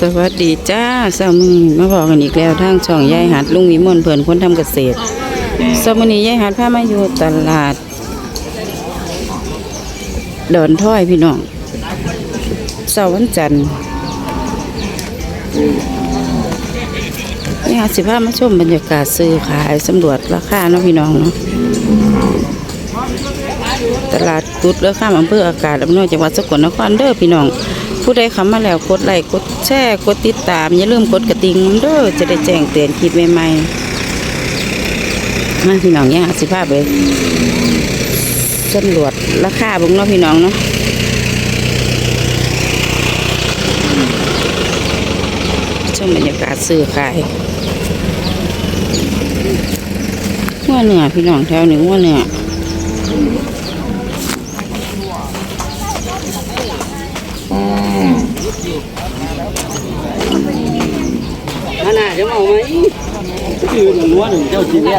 สวัสดีจ้าสามือมาบอกกันอีกแล้วทางช่องยายหัดลุงวิมลเพิ่อนคนทำเกษตรสามอนี้ยายหัดพามาอยู่ตลาดดอนถ้อยพี่น้องเสาร์วันจันทร์นี่ค่ะสิพามาชมบรรยากาศซื้อขายสำรวจราคาเนาะพี่น้องเนาะตลาดกุดเลือข้ามอำเภออากาศอำนวยจังหวัดสกลนครเด้อพี่น้อง ผู้ใดเข้ามาแล้วกดไลค์กดแชร์กดติดตาม อย่าลืมกดกระดิ่งเด้อจะได้แจ้งเตือนคลิปใหม่ๆมาพี่น้องเนี่ยสิภาพเลยสำรวจราคาบุ้งเนาะพี่น้องเนาะชมบรรยากาศซื้อขายงัวเหนือพี่น้องแถวหนึ่งงัวเหนือ ขนาดจะเอาไหมคือมันล้วนเจ้าจีเรี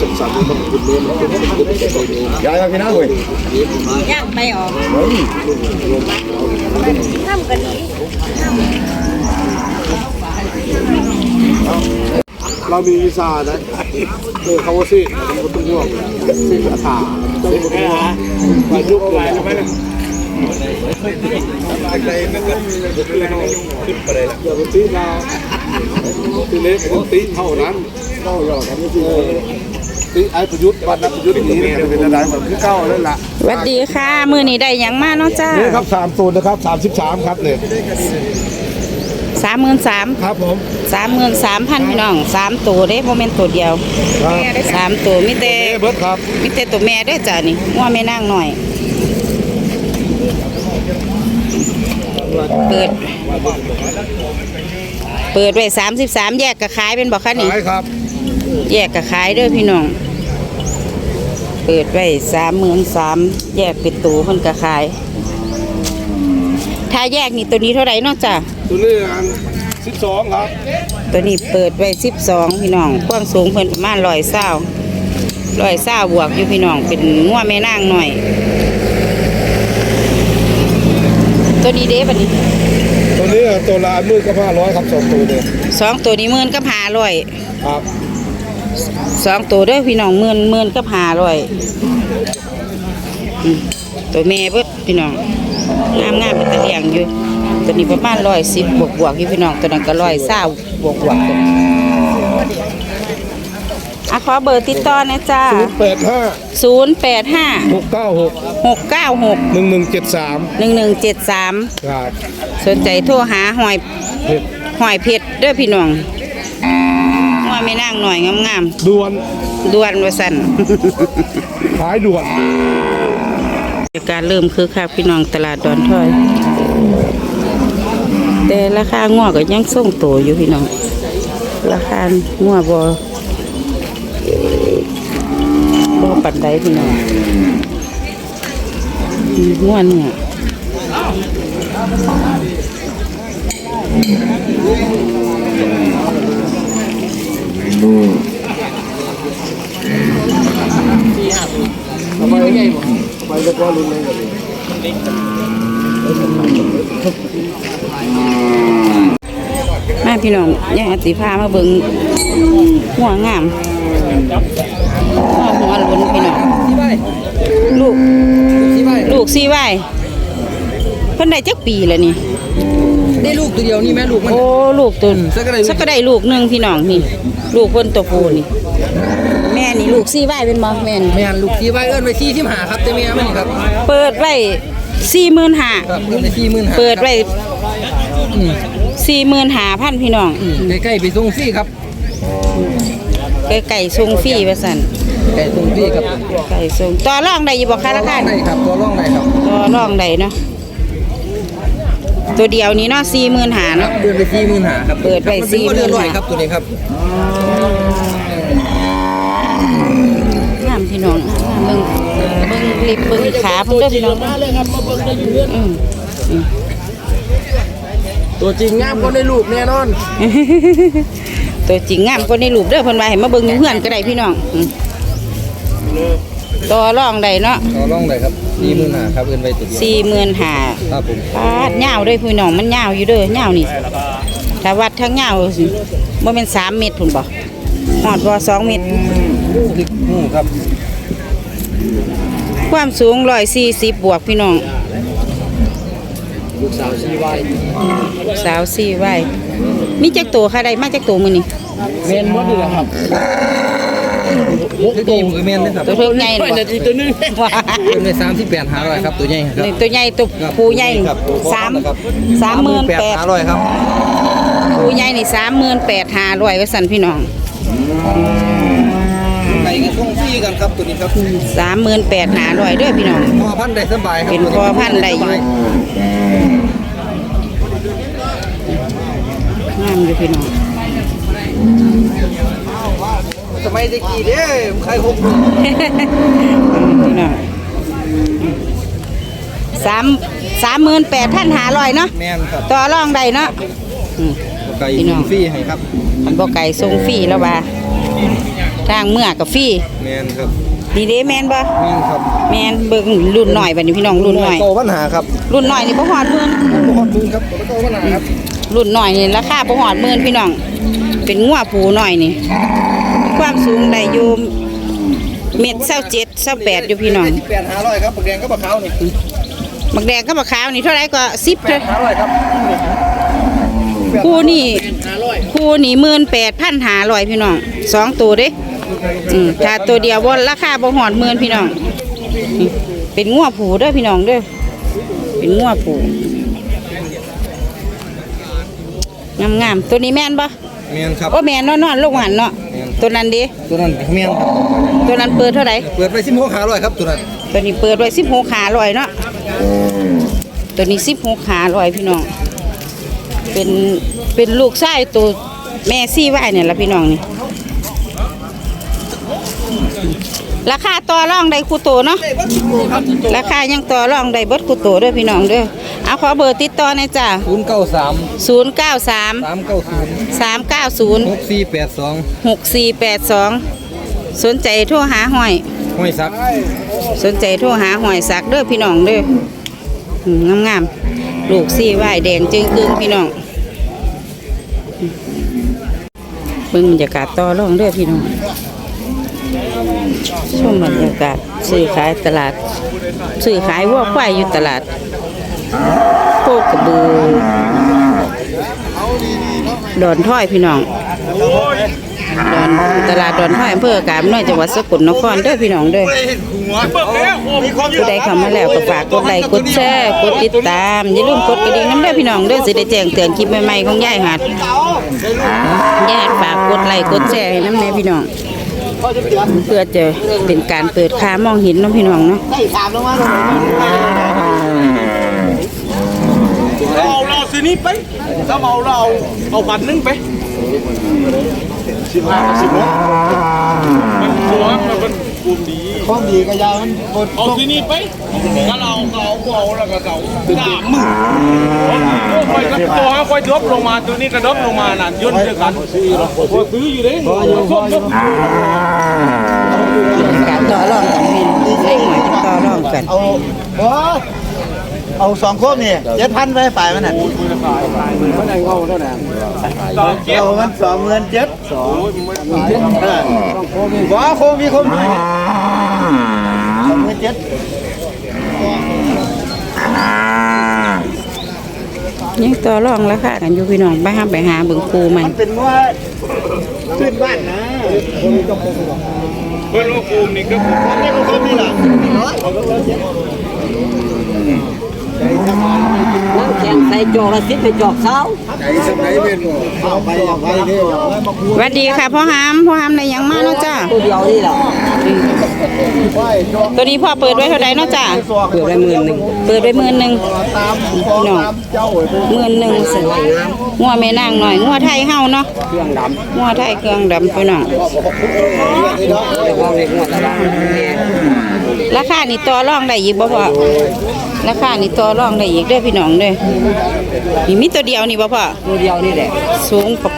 ยนไปยายพี่น้าเว้ยย่างไปออกทำกันนี้เรามีวีซ่านะเออเขาว่าสิมันต้องห่วงสิอาถาต้องห่วงมายุบเลยทำไมล่ะอย่าไปตีเราตีเล็กตีเท่านั้น ก็หยอกกันไม่จริงตีไอ้ประยุทธ์บัตรประยุทธ์นี้เป็นอะไรเหมือนคือเก้าแล้วล่ะสวัสดีค่ะ มือนี้ได้หยังมาเนาะจ้านี่ครับสามตัวนะครับสามสิบสามครับเนี่ยสามหมื่นสามครับผมสามหมื่นสามพันพี่น้องสามตัวเด้โมเมนตัวเดียวครับสามตัวมิเตเบิร์ดครับมิเตตัวแม่เด้วยจ้านี่ว่าแม่นั่งหน่อย เปิด เปิดไว้สามสิบสามแยกกับขายเป็นบอกคะนี่ขายครับ แยกกับขายเด้วยพี่น้อง เปิดไว้สามหมื่นสามแยกเป็นตัวเพิ่นกับขาย ถ้าแยกนี่ตัวนี้เท่าไหร่เนาะจ้าตัวนี้อันสิบสองครับ ตัวนี้เปิดไว้สิบสองพี่น้องความสูงเพิ่นประมาณร้อยเศร้าร้อยเศร้าบวกอยู่พี่น้องเป็นงัวแม่นางหน่อย ตัวนี้เด้บัดนี้ตัวนี้ตัวละมือก็ห้าร้อยครับสองตัวเนี่ยสองตัวนี้หมื่นกับหาร้อยครับ สองตัวเด้อพี่น้องหมื่นหมื่นกับหาร้อยอืมตัวแม่เบิดพี่น้องงามงามเป็นตะเลียงอยู่ตัวนี้ประมาณร้อยสิบบวกบวกอยู่พี่น้องตัวนั้นก็ร้อยเศร้าบวกบวกตัวอะขอเบอร์ติดต่อหนะจ้าศูนย์แปดห้าศูนย์แปดห้าหกเก้าหกหกเก้าหกหนึ่งหนึ่งเจ็ดสามหนึ่งหนึ่งเจ็ดสามครับสนใจโทรหาหอยเผ็ดหอยเพชรเด้อพี่น้องว่า ไม่นั่งหน่อยงามด่วนๆด่วนว่าสั่น ขายด่วน การเริ่มคือคักพี่น้องตลาดดอนทอย แต่ราคางัวก็ยังส่งโตอยู่พี่น้อง ราคางัวบ่บ่ปันใดพี่น้องงัวเนี่ยทำไมไงทำไมจะก็รุนแรงแบบนี้มาพี่น้องยังสิพามาเบิ่งหัวงามหัวหัวหล้นพี่น้องลูกลูกซี่ไว้เพิ่นได้จักปีแล้วนี่ได้ลูกตัวเดียวนี่แม่ลูกมันโอ้ลูกตัวสักก็ได้สักก็ได้ลูกหนึงพี่น้องนี่ ลูกเพิ่นตัวผู้นี่ แม่นี่ลูกซี่ไว้เป็นบ่แม่นแม่นลูกที่ไว้เอิ้นไว้ที่ที่หาครับแต่แม่มันนี่ครับเปิดไว้45,000ครับเอิ้นไว้ที่หมื่นหาเปิดไว้45,000พี่น้องใกล้ๆไปส่งฟรีครับไก่ๆทรงฟรีว่าซั่นไก่ส่งฟรีครับไก่ทรงต่อรองได้อยู่บ่คะราคาได้ครับตัวร่องได้ครับต่อรองได้เนาะ ตัวเดียวนี้เนาะสี่หมื่นหาเนาะ เปิดไปสี่หมื่นหาครับเปิดไปมันเป็นว่าเดือน45,000ร้อยครับตัวนี้ครับงามพี่น้องเบิ่งเบิ่งลิบเบิ่งขาเพิ่นเด้อพี่น้องอืมตัวจริงงามก็ในรูปแน่นอนตัวจริงงามกว่าในรูปเด้อเพิ่นว่าให้มาเบิ่งอยู่เฮือนก็ได้พี่น้องอืม ต่อรองได้เนาะต่อรองได้ครับสี่หมื่นหาครับเอินไปตัวเดียวสี่หมื่นหาครับผมปาดยาวเด้วยพี่น้องมันยาวอยู่เด้อยาวนี่ถ้าวัดทั้งยาวสิบ่แม่นสามเมตรพุ่นบ่ฮอดบ่สองเมตรอืมครับ ความสูง140บวกพี่น้องลูกสาวชีวายสาวสี่ไว้มีจักตัวค่ะได้มาจักตัวมื้อนี้เมนมดเลยครับหก ตัวมือเมนเลยครับตัวเพิ่งใหญ่บ่ตัวนึงว้าเป็นในสามที่แปดหาร้อยครับตัวใหญ่ครับนี่ตัวใหญ่ตัวผู้ใหญ่ครับสามครับสามหมื่นแปดหาร้อยครับผู้ใหญ่นี่สามหมื่นแปดห้าร้อยว่าสั่นพี่น้องไก่กระช่วงฟรีกันครับตัวนี้ครับสามหมื่นแปดห้าร้อยเด้อพี่น้องพอพันธุ์ได้สบายครับเป็นพอพันธุ์ได้อยู่งามอยู่พี่น้อง สมัยตะกี้เด้ใครหกพี่น้องสามสามหมื่นแปดพันห้าร้อยเนาะแมนครับต่อรองได้เนาะอืม ไก่พี่น้อง ฟรีให้ครับอันบ่ไก่ทรงฟรีแล้วว่าทางเมื่อกับฟรีแมนครับดีเด้แมนบ่แมนครับแมนเบิ่งรุ่นหน่อยบัดนี้พี่น้องรุ่นหน่อย โตปัญหาครับรุ่นหน่อยนี่บ่ฮอดหมื่นบ่ฮอดมือครับโตปัญหาครับรุ่นหน่อยนี่ราคาบ่ฮอดหมื่นพี่น้อง เป็นงัวผูหน่อยนี่ ความสูงได้อยู่เมตรเศร้าเจ็ดเศร้าแปดอยู่พี่น้องแปดหาร้อยครับปากแดงก็ปลาขาวนี่บักแดงกับบักขาวนี่เท่าไหรก็สิบเท่าหาร้อยครับคู่นี่คู่นี่หมื่นแปดพันหาร้อยพี่น้องสองตัวเด้อืมถ้าตัวเดียวบนราคาบ่หอดหมื่นพี่น้องอืมเป็นงัวผูเด้อพี่น้องเด้อเป็นงัวผูงามๆตัวนี้แม่นปะแมนครับโอ้แม่นนอนๆลงหันเนาะ ตัวนั้นดิตัวนั้นแมนครับตัวนั้นเปิดเท่าไหร่เปิดไปสิบหกหาร้อยครับตัวนั้นตัวนี้เปิดไว้สิบหกขาลอยเนาะตัวนี้สิบหกขาลอยพี่น้อง เป็นเป็นลูกชายตัวแม่ซี่ไว้เนี่ยละพี่น้องนี่ราคาต่อรองได้คูโตเนาะราคายังต่อรองได้เบิดคูโตเด้วยพี่น้องเด้อ เอาขอเบอร์ติดต่อหน่อยจ้ะศูนย์เก้าสามศูนย์เก้าสามสามเก้าศูนย์สามเก้าศูนย์หกสี่แปดสองหกสี่แปดสองสนใจโทรหาห้อย ห้อยซักสนใจโทรหาหอยสักเด้อพี่น้องเด้ออืมงามๆลูกซี่ไหวแดงจึงกึ่งพี่น้องเบิ่งบรรยากาศต่อรองเด้อพี่น้องชมบรรยากาศซื้อขายตลาด ซื้อขายวัวควายอยู่ตลาด โคกระบือดอนถ้อยพี่น้องดอนตลาดดอนถ้อยอำเภอกาบน้อยจังหวัดสกลนครเด้อพี่น้องเด้อผู้ใดเข้ามาแล้วก็ฝากกดไลค์กดแชร์กดติดตามอย่าลืมกดกระดิ่งน้ำเด้อพี่น้องเด้อสิได้แจ้งเตือนคลิปใหม่ๆของยายหัดยายหัดฝากกดไลค์กดแชร์ให้น้ำแน่พี่น้องเพื่อจะเป็นการเปิดค้ามองเห็นน้องพี่น้องเนาะ เอาเราซื้อนี้ไปถ้าเอาเราเอาพันนึงไปสิบห้าสิบหกมันสวยมันเป็นกลุ่มดีข้อดีก็ยาวมันเอาซื้อนี้ไปถ้าเราเอาเอาแล้วก็เอาสามหมื่นคอยก็ตัวค่อยดรอปลงมาตัวนี้ก็ดรอปลงมาน่ะย่นเดียวกันซื้ออยู่เด้การต่อรองกันพี่น้องเล็กหน่ต่อรองกันเอา เอาสองโคมนี่เจ็ดพันไปฝ่ายมันน่ะมันได้เข้าเท่านั้นเอามันสองเงินเจ็ดสองบ่โคมมีโคมด้วยสองเงินเจ็ดยังต่อรองราคากันอยู่พี่น้องไปหาไปหาเบิ่งครูใหม่มันเป็นว่าขึ้นบ้านนะเพื่อนลูกกลุ่มนี่ก็มันได้โคมนี่ล่ะ นั่งแข่งใส่จอกละสิบไปจอกเช้าใจสมัยเป็นเอาไปเอาไปนี่สวัสดีค่ะพ่อหามพ่อหามได้หยังมาเนาะจ้าตัวเดียวนี่แหละตัวนี้พ่อเปิดไว้เท่าใดเนาะจ้าเกือบได้หมื่นหนึ่งเปิดไว้หมื่นหนึ่งตามของตามเจ้าหมื่นหนึ่งสิงัวแม่นางหน่อยงัวไทยเฮาเนาะเครื่องดำงัวไทยเครื่องดำพี่น้องเดี๋ยวเอาเล็กงวดละบ้างแม่ราคานี่ต่อรองได้อีกบ่พ่อ ราคานี่ต่อรองได้อีกเด้อพี่น้องเด้อนี่มีตัวเดียวนี่บ่พ่อตัวเดียวนี่แหละสูงปก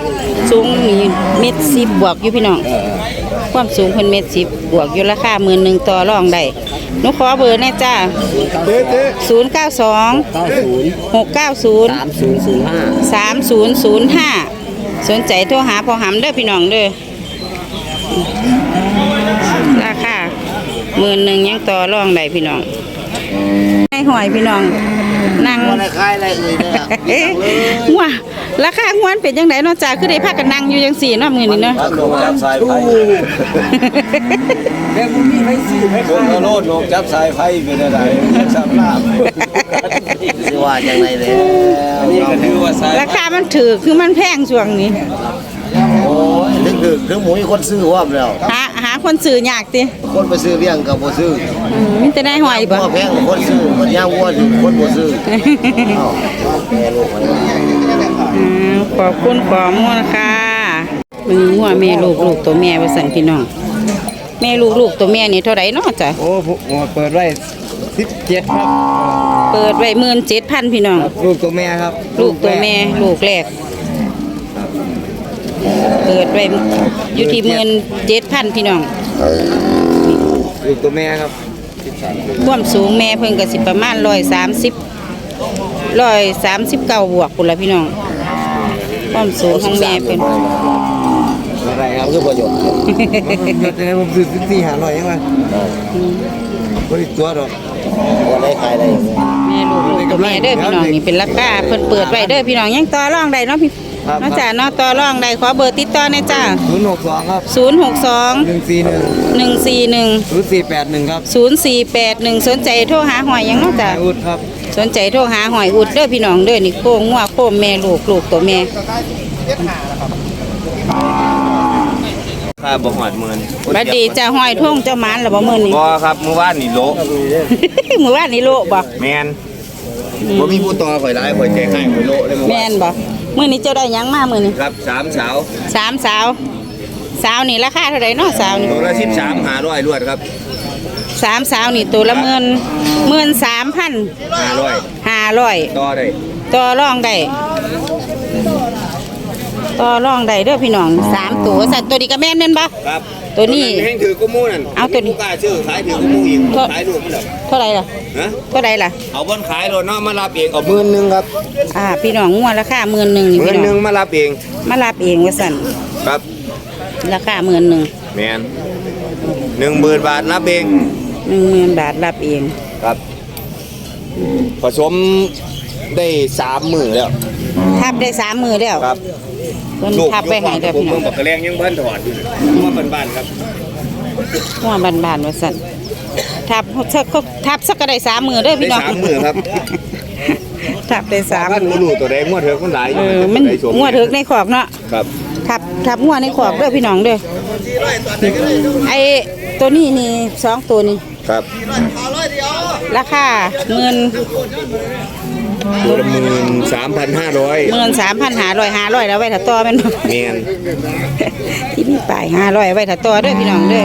สูงนี่เม็ดสิบบวกอยู่พี่น้อง ความสูงเพิ่นเม็ดสิบบวกอยู่ราคาหมื่นหนึ่งต่อรองได้หนูขอเบอร์แน่จ้าเต๊ะเต๊ะศูนย์เก้าสองเก้าศูนย์หกเก้าศูนย์สามศูนย์ศูนย์ห้าสามศูนย์ศูนย์ห้าสนใจโทรหาพอหำเด้อพี่น้องเด้อราคาหมื่นหนึ่งยังต่อรองได้พี่น้องให้หอยพี่น้องนั่งอะไรคายอะไรเอ่ยเนี่ยเอ๊ะงัวราคางวนเป็นยังไงเนาะจ้าคือได้พากันนั่งอยู่ยังสี่เนาะมือนี้เนาะลงจับสายไฟแม่บุญมีไม่ซื้อไม่ลงกระโดดลงจับสายไฟเป็นอะไรสับลาบสิว่าจังไรเลยนี่ก็ถือว่าสายราคามันถือคือมันแพงช่วงนี้โอ้ยถึงถึงถึงหมูมีคนซื้อว่าแล้วหาหา คนซื้อยากติคนไปซื้อเลี้ยงกับบ่ซื้ออืมมีแต่ได้หอยบ่ พ่อแพงคนซื้อคนย่างวัวถึงคนบ่ซื้อเอ้าแม่ลูกมันอืมขอบคุณขอมูลค่ะมีงัวแม่ลูกลูกตัวแม่ว่าสั่นพี่น้องแม่ลูกลูกตัวแม่นี่เท่าไหร่เนาะจ้ะโอ้ผมเปิดไว้17ครับ เปิดไว้หมื่นเจ็ดพันพี่น้อง ลูกตัวแม่ครับลูกตัวแม่ลูกแรก เปิดไว้อยู่ที่หมื่นเจ็ดพันพี่น้องลูกตัวแม่ครับความสูงแม่เพิ่นก็สิประมาณร้อยสามสิบร้อยสามสิบเก้าบวกพุ่นละพี่น้องความสูงของแม่เพิ่นอะไรครับคือประโยชน์จะได้ผมซื้อสี่หาร้อยยังไงบริตัวดอกว่าได้ขายได้ยังไงแม่ลูกลูกตัวแม่เด้อพี่น้องนี่เป็นราคาเพิ่นเปิดไว้เด้อพี่น้องยังต่อรองได้เนาะพี่ ครับเนาะจ้าเนาะต่อรองได้ขอเบอร์ติดต่อหน่อยจ้าศูนย์หกสองครับ062หนึ่งสี่หนึ่ง141 ศูนย์สี่แปดหนึ่งครับ0481 สนใจโทรหาหอยหยังเนาะจ้าอุดครับ สนใจโทรหาหอยอุดเด้อพี่น้องเด้อนี่โค้งงัวโค้มแม่ลูกลูกตัวแม่ค่าบ่หอดหมื่นบัดดีจ้าหอยท่งเจ้าหมานแล้วบ่มื้อนี้ บ่ ครับเมื่อวานนี่โลมื้อวานนี้โลบ่แมนบ่มีผู้ต่อข่อยหลายข่อยแจกให้ข่อยโลเลยเมื่อแม่วานนบ่ มื้อนี้เจ้าได้หยังมามื้อนี้ครับสามสาวสามสาว สาวนี่ราคาเท่าไหร่เนาะสาวนี่ตัวละ13 500รวดครับสามสาวนี่ตัวละหมื่นหมื่นสามพัน500ห้าร้อยต่อได้ต่อรองได้ต่อรองได้เด้อพี่น้องสามตัวสัตว์ตัวนี้ก็แม่นแม่นบ่ครับ ตัวนี้ แห้งถือกุมูนั่นเอาตัวนี้ผู้กล้าชื่อขายถือกุมูอีกเท่าขายลูกมันดอกเท่าไหร่ล่ะฮะเท่าไหร่ล่ะ เอาบนขายรถเนาะมารับเองเอาหมื่นหนึงครับอ่า พี่น้องงวดราคาหมื่นหนึ่งนี่หมื่พี่นหนึน้องงมารับเองมารับเองว่าสั่นครับราคาหมื่นหนึ่งแมน10,000บาทรับเองหนึ่งหมื่นบาทรับเองครับผสมได้3มื้อแล้วทับได้สามมือแล้วครับ เพิ่นทับไปให้เด้อผมพี่น้เพิ่องงบอกกระแรงยังเพิ่นถอดอยู่ว่าบ้านๆครับงวดบานๆว่าสั่นทับสักทับสักก็ได้สามมือเด้อได้พี่น้องสามมือครับ ทับได้สามท่านมือรู้ตัวใดงวดเถอะคนหลายอเอยู่อมันได้สงวดเถิกในขอบเนาะครับทับทับงวดในขอบเด้อพี่น้องเด้อไอ้ตัวนี้นี่สองตัวนี่ครับ ราคาหมื่น ตัวละหมื่นสามพันห้าร้อยหมื่นสามพันหาร้อยหาร้อยแล้วไว้ถ้าต่อแม่นบ่เมียนที่มีป้ายห้าร้อยไว้ถ้าต่อเด้อพี่น้องเด้อ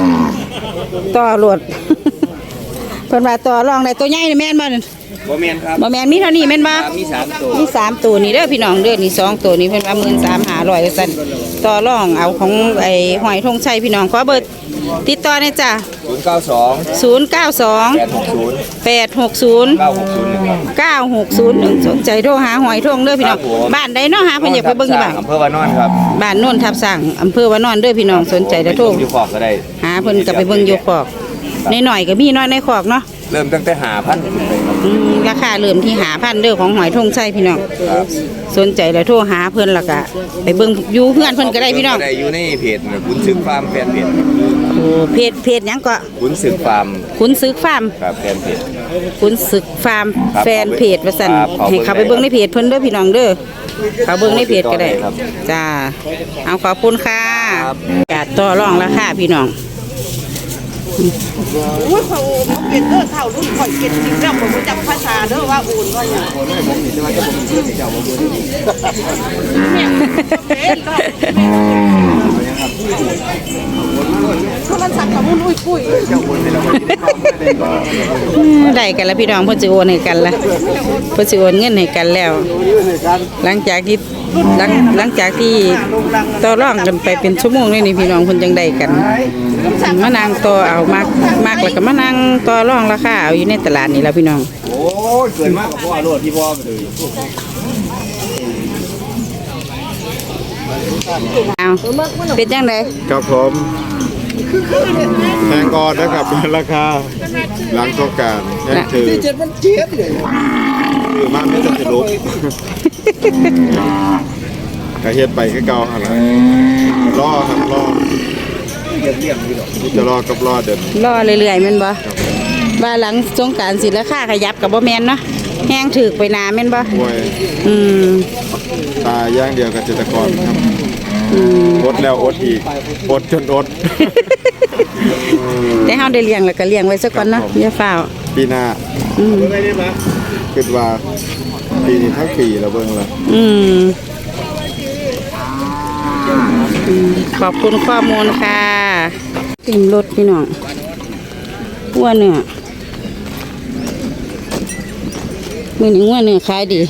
ต่อรวดเพิ่นว่าต่อรองได้ตัวใหญ่นี่แม่นบ่นั่นบ่เมียนครับบ่แม่นมีเท่านี้แม่นบ่มีสามตัวมีสามตัวนี่เด้อพี่น้องเด้อนี่สองตัวนี่เพิ่นว่าหมื่นสามหาร้อยว่าซั่นต่อรองเอาของไอ้หอยธงชัยพี่น้องขอเบอร์ ติดต่อหน่อยจ้ะศูนย์เก้าสองแปดหกศูนย์092 860เก้าหกศูนย์หนึ่ง9601สนใจโทรหาหอยทงเด้อพี่น้อง ครับผม บ้านใดเนาะหาเพิ่นอยากไปเบิ่งอยู่บ้านอำเภอวานอนครับบ้านโน่นทับสั่งอำเภอวานอนเด้อพี่น้องสนใจแล้วโทร อยู่ขอบก็ได้หาเพิ่นก็ไปเบิ่งอยู่คอกในหน่อยๆก็มีน้อยในคอกเนาะ เริ่มตั้งแต่หาพันขึ้นไปครับ อืมราคาเริ่มที่หาพันเด้อของหอยทงชัยพี่น้องครับ สนใจแล้วโทรหาเพิ่นและก็ไปเบิ่งอยู่เฮือนเพิ่นก็ได้พี่น้องก็ได้อยู่ในเพจนะขุนศึกฟาร์มแฟนเพจโอ้เพจเพจหยังก็ขุนศึกฟาร์มขุนซึกฟาร์มครับแฟนเพจคุณศึกฟาร์มครับแฟนเพจว่าสั่นครับขอบคุณให้เขาไปเบิ่งในเพจเพิ่นเด้อพี่น้องเด้อเขาเบิ่งในเพจก็ได้ครับ จ้าเอาขอบคุณค่ะครับกาดต่อรองราคาพี่น้อง อุ้ยเขาเขาเป็นเด้อเท่ารุ่นข่อยเก็บจริงแล้วผมรู้จักภาษาเด้อว่าอูนว่าอย่างเป็นก็โทรศัพท์กับมุนอุ้ยปุ้ยได้กันแล้วพี่น้องเพิ่นสิโอนให้กันละเพิ่นสิโอนเงินให้กันแล้ว หลังจากที่ หลังหลังจากที่ต่อรองกันไปเป็นชั่วโมงเลยนี่พี่น้องเพิ่นจังได้กันมานั่งต่อเอามากมากแล้วก็มานั่งต่อรองราคาเอาอยู่ในตลาดนี่แหล้วพี่น้องโอ้ยเกินมากกับพ่อโลดที่พ่อไปเลยเอาเป็นจังไดครับผมแพงก่อนนะครับราคาหลังสงกรารแพงถือเจ็ดมันเจี๊ยบเลยคือมาไม่ต้องจะลุก กระเฮ็ดไปคือเก่าหั่นล่ะรอครับรอจะรอกับรอเดินรอเรื่อยๆแม่นบ่ว่าหลังสงกรารสิราคาขยับก็บ่แม่นเนาะแห้งถึกไปหนาแม่นบ่ป่วยอืมตายอย่างเดียวกับเกษตรกรครับอดแล้วอดอีกอดจนอด แต่เฮาได้เลี้ยงแล้วก็เลี้ยงไว้ซะก่อนเนาะอย่าฟ้าวปีหน้าอืมคิดว่า ปีนี้ทั้งปีเราเบิ่งแล้วอืมอืม ขอบคุณข้อมูลค่ะ ติมรถพี่น้องวัวเนื้อมือนี้วัวเนื้อขายดี